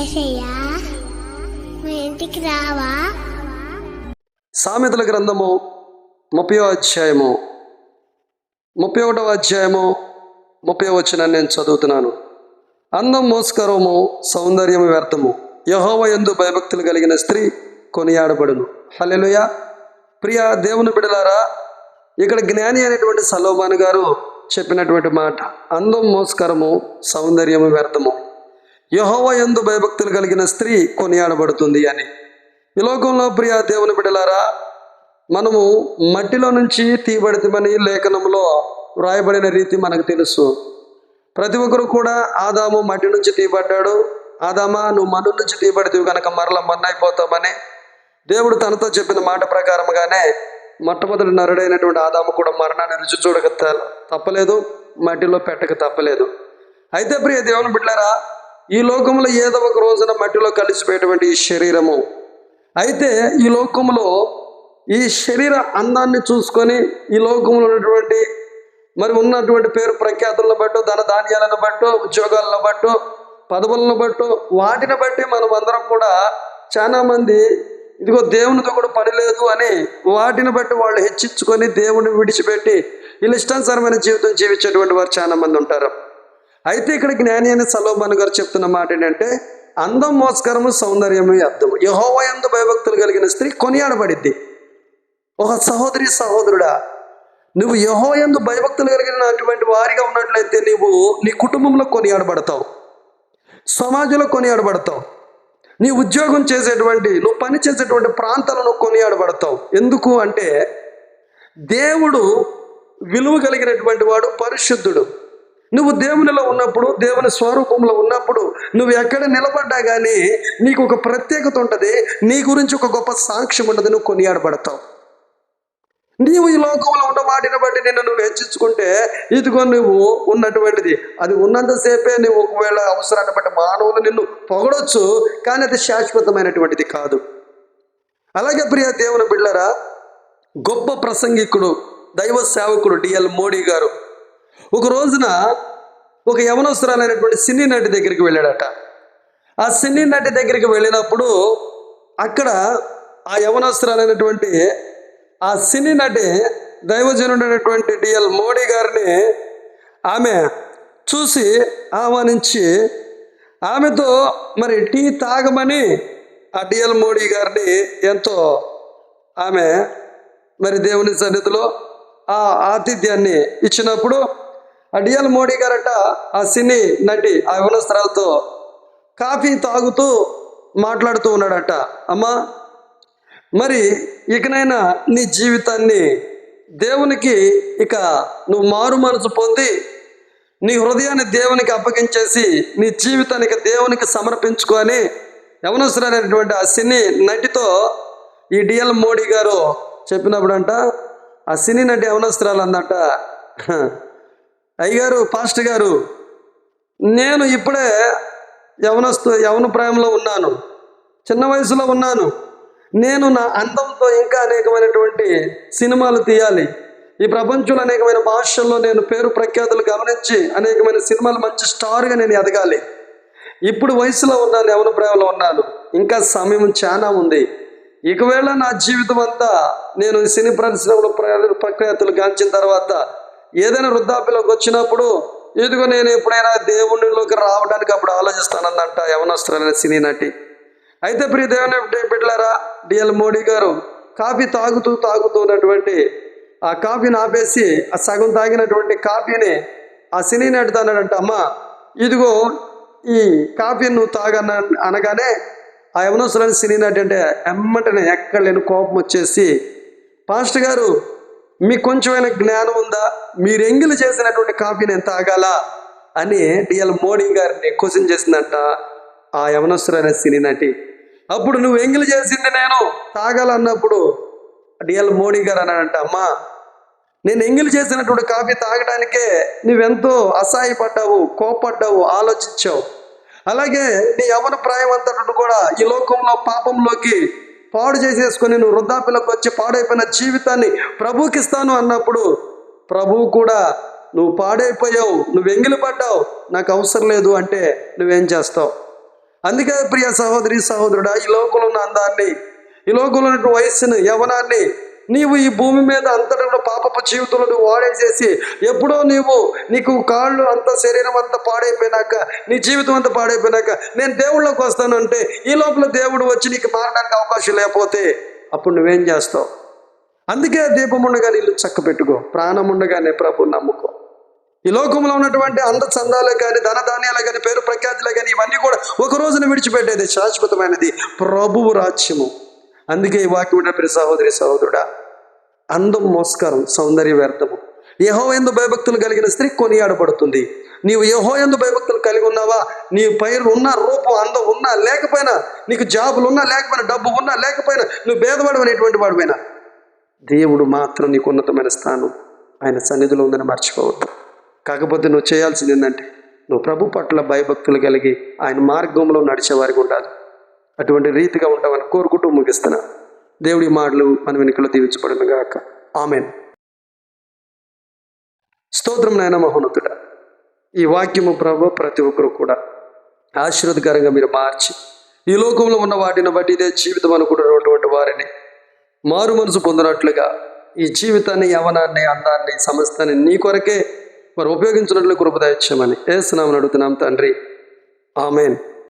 ఏసయ్యా మా ఇంటికి రావా? సామెతల గ్రంథము ముప్పై అధ్యాయము ముప్పై ఒకటవ అధ్యాయము ముప్పై వచ్చిన నేను చదువుతున్నాను. అందం మోస్కరము సౌందర్యము వ్యర్థము. యహోవ ఎందు భయభక్తులు కలిగిన స్త్రీ కొనియాడబడును. హలెలుయ ప్రియ దేవుని బిడలారా ఇక్కడ జ్ఞాని అనేటువంటి సలోమాన్ గారు చెప్పినటువంటి మాట అందం మోస్కరము సౌందర్యము వ్యర్థము. యహోవ ఎందు భయభక్తులు కలిగిన స్త్రీ కొనియాడబడుతుంది అని. ఈ లోకంలో ప్రియ దేవుని బిడలారా మనము మట్టిలో నుంచి తీయబడితమని లేఖనంలో వ్రాయబడిన రీతి మనకు తెలుసు. ప్రతి ఒక్కరు కూడా ఆదాము మట్టి నుంచి తీయబడ్డాడు. ఆదామా నువ్వు మను నుంచి తీయబడితివి కనుక మరల మన్ను అయిపోతామని దేవుడు తనతో చెప్పిన మాట ప్రకారంగానే మొట్టమొదటి నరుడైనటువంటి ఆదాము కూడా మరణాన్ని రుచి చూడక తప్పలేదు మట్టిలో పెట్టక తప్పలేదు. అయితే ప్రియ దేవుని బిడ్డారా ఈ లోకంలో ఏదో ఒక రోజున మట్టిలో కలిసిపోయేటువంటి ఈ శరీరము. అయితే ఈ లోకంలో ఈ శరీర అందాన్ని చూసుకొని ఈ లోకంలో ఉన్నటువంటి మరి ఉన్నటువంటి పేరు ప్రఖ్యాతులను బట్టు ధన ధాన్యాలను బట్టు ఉద్యోగాలను బట్టు పదవులను బట్టు వాటిని బట్టి మనం అందరం కూడా చాలా మంది ఇదిగో దేవునితో కూడా పడలేదు లేదు అని వాటిని బట్టి వాళ్ళు హెచ్చించుకొని దేవుని విడిచిపెట్టి వీళ్ళు ఇష్టానుసారమైన జీవితం జీవించేటువంటి వారు చాలా మంది ఉంటారు. అయితే ఇక్కడ జ్ఞాని అని సలోభన్ గారు చెప్తున్న మాట ఏంటంటే అందం మోస్కరము సౌందర్యము అర్థము. యహోవ ఎందు భయభక్తులు కలిగిన స్త్రీ కొనియాడబడిద్ది. ఒక సహోదరి సహోదరుడా నువ్వు యహో ఎందు భయభక్తులు కలిగినటువంటి వారిగా ఉన్నట్లయితే నువ్వు నీ కుటుంబంలో కొనియాడబడతావు. సమాజంలో కొనియాడబడతావు. నీ ఉద్యోగం చేసేటువంటి నువ్వు పని చేసేటువంటి ప్రాంతాలను కొనియాడబడతావు. ఎందుకు అంటే దేవుడు విలువ కలిగినటువంటి వాడు పరిశుద్ధుడు. నువ్వు దేవునిలో ఉన్నప్పుడు దేవుని స్వరూపంలో ఉన్నప్పుడు నువ్వు ఎక్కడ నిలబడ్డా కానీ నీకు ఒక ప్రత్యేకత ఉంటుంది. నీ గురించి ఒక గొప్ప సాక్ష్యం ఉంటుంది. నువ్వు కొనియాడబడతావు. నీవు ఈ లోకంలో ఉన్న వాటిని బట్టి నిన్ను నువ్వు హెచ్చించుకుంటే ఇదిగో నువ్వు ఉన్నటువంటిది. అది ఉన్నంతసేపే నువ్వు ఒకవేళ అవసరాన్ని బట్టి మానవులు నిన్ను పొగడొచ్చు కానీ అది శాశ్వతమైనటువంటిది కాదు. అలాగే ప్రియ దేవుని బిళ్ళరా గొప్ప ప్రసంగికుడు దైవ సేవకుడు డిఎల్ మోడీ గారు ఒక రోజున ఒక యవనవసరాలైనటువంటి సినీ నటి దగ్గరికి వెళ్ళాడట. ఆ సినీ నటి దగ్గరికి వెళ్ళినప్పుడు అక్కడ ఆ యవనవసరాలైనటువంటి ఆ సినీ నటి దైవజనుడైనటువంటి డిఎల్ మోడీ గారిని ఆమె చూసి ఆహ్వానించి ఆమెతో మరి టీ తాగమని ఆ డిఎల్ మోడీ గారిని ఎంతో ఆమె మరి దేవుని సన్నిధిలో ఆ ఆతిథ్యాన్ని ఇచ్చినప్పుడు ఆ డిఎల్ మోడీ గారట ఆ సినీ నటి ఆ యువనస్త్రాలతో కాఫీ తాగుతూ మాట్లాడుతూ ఉన్నాడట. అమ్మా మరి ఇకనైనా నీ జీవితాన్ని దేవునికి ఇక నువ్వు మారు మనసు పొంది నీ హృదయాన్ని దేవునికి అప్పగించేసి నీ జీవితానికి దేవునికి సమర్పించుకొని యవనవసరమైనటువంటి ఆ సినీ నటితో ఈ డిఎల్ మోడీ గారు చెప్పినప్పుడంట ఆ సినీ నటి యవనస్త్రాలు అందట అయ్యగారు పాస్టర్ గారు నేను ఇప్పుడే యవనస్తు యవన ప్రాయంలో ఉన్నాను. చిన్న వయసులో ఉన్నాను. నేను నా అందంతో ఇంకా అనేకమైనటువంటి సినిమాలు తీయాలి. ఈ ప్రపంచంలో అనేకమైన భాషల్లో నేను పేరు ప్రఖ్యాతులు గమనించి అనేకమైన సినిమాలు మంచి స్టార్గా నేను ఎదగాలి. ఇప్పుడు వయసులో ఉన్నాను యవన ప్రేమలో ఉన్నాను. ఇంకా సమయం చాలా ఉంది. ఒకవేళ నా జీవితం అంతా నేను ఈ సినీ పరిశ్రమలో ప్ర- ప్రఖ్యాతులు గాంచిన తర్వాత ఏదైనా వృద్ధాప్యలోకి వచ్చినప్పుడు ఇదిగో నేను ఎప్పుడైనా దేవునిలోకి రావడానికి అప్పుడు ఆలోచిస్తానందంట యవనస్తులైన సినీ నటి. అయితే ప్రియ దేవుని బిడ్డలారా డిఎల్ మోడీ గారు కాఫీ తాగుతూ తాగుతూ ఉన్నటువంటి ఆ కాఫీని ఆపేసి ఆ సగం తాగినటువంటి కాఫీని ఆ సినీ నటి అమ్మ ఇదిగో ఈ కాఫీని నువ్వు తాగన అనగానే ఆ యవనవసరాన్ని సినీ నటి అంటే ఎమ్మటనే ఎక్కడ లేని కోపం వచ్చేసి పాస్టర్ గారు మీకు కొంచెమైనా జ్ఞానం ఉందా? మీరు ఎంగిలి చేసినటువంటి కాఫీ నేను తాగాలా అని డిఎల్ మోడీ గారిని క్వశ్చన్ చేసిందంట ఆ యవనస్తురైన సినీ నటి. అప్పుడు నువ్వు ఎంగిలి చేసింది నేను తాగాలన్నప్పుడు డిఎల్ మోడీ గారు అన్నాడంట అమ్మా నేను ఎంగిలి చేసినటువంటి కాఫీ తాగడానికే నువ్వెంతో అసహాయపడ్డావు కోపడ్డావు ఆలోచించావు. అలాగే నీ యవన ప్రాయం అంతటి కూడా ఈ లోకంలో పాపంలోకి పాడు చేసేసుకొని నువ్వు వృద్ధాప్యలోకి వచ్చి పాడైపోయిన జీవితాన్ని ప్రభుకి ఇస్తాను అన్నప్పుడు ప్రభువు కూడా నువ్వు పాడైపోయావు నువ్వు ఎంగిలి పడ్డావు నాకు అవసరం లేదు అంటే నువ్వేం చేస్తావు? అందుకే ప్రియ సహోదరి సహోదరుడా ఈ లోకంలో ఉన్న అందాన్ని ఈ లోకంలో ఉన్న వయస్సును యవనాన్ని నీవు ఈ భూమి మీద అంతటా పాపపు జీవితంలో నువ్వు వాడేసేసి ఎప్పుడో నీవు నీకు కాళ్ళు అంత శరీరం అంతా పాడైపోయినాక నీ జీవితం అంతా పాడైపోయినాక నేను దేవుళ్ళకి వస్తానంటే ఈ లోపల దేవుడు వచ్చి నీకు మారడానికి అవకాశం లేకపోతే అప్పుడు నువ్వేం చేస్తావు? అందుకే దీపం ఉండగానే ఇల్లు చక్క పెట్టుకో ప్రాణం ఉండగానే ప్రభు నమ్ముకో. ఈ లోకంలో ఉన్నటువంటి అంద చందాలే కానీ ధన ధాన్యాలే కానీ పేరు ప్రఖ్యాతులే కానీ ఇవన్నీ కూడా ఒక రోజున విడిచిపెట్టేది శాశ్వతమైనది ప్రభువు రాజ్యము. అందుకే ఈ వాక్యం ఉన్న సహోదరి సహోదరుడా అందం మోస్కారం సౌందర్య వ్యర్థము. యహో ఎందు భయభక్తులు కలిగిన స్త్రీ కొనియాడబడుతుంది. నీవు యహో ఎందు భయభక్తులు కలిగి ఉన్నావా? నీ పైరు ఉన్న రూపం అందం ఉన్నా లేకపోయినా నీకు జాబులు ఉన్నా లేకపోయినా డబ్బు ఉన్నా లేకపోయినా నువ్వు భేదపడవనేటువంటి వాడిపోయినా దేవుడు మాత్రం నీకు ఉన్నతమైన స్థానం. ఆయన సన్నిధిలో ఉందని మర్చిపోవద్దు. కాకపోతే నువ్వు చేయాల్సింది ఏంటంటే నువ్వు ప్రభు పట్ల భయభక్తులు కలిగి ఆయన మార్గంలో నడిచేవారికి ఉండాలి. అటువంటి రీతిగా ఉంటామని కోరుకుంటూ ముగిస్తున్నా. దేవుడి మాటలు మన వెనుకలో దీవించబడను గాక. ఆమెన్. స్తోత్రం నాయన మహోన్నతుడ. ఈ వాక్యము ప్రభు ప్రతి ఒక్కరు కూడా ఆశీర్వదకరంగా మీరు మార్చి ఈ లోకంలో ఉన్న వాటిని బట్టి ఇదే జీవితం అనుకుంటున్నటువంటి వారిని మారు మనసు పొందినట్లుగా ఈ జీవితాన్ని యవనాన్ని అందాన్ని సమస్తాన్ని నీ కొరకే మరి ఉపయోగించినట్లు కృపదయచ్చామని ఏ స్నామని అడుగుతున్నాం తండ్రి. ఆమెన్.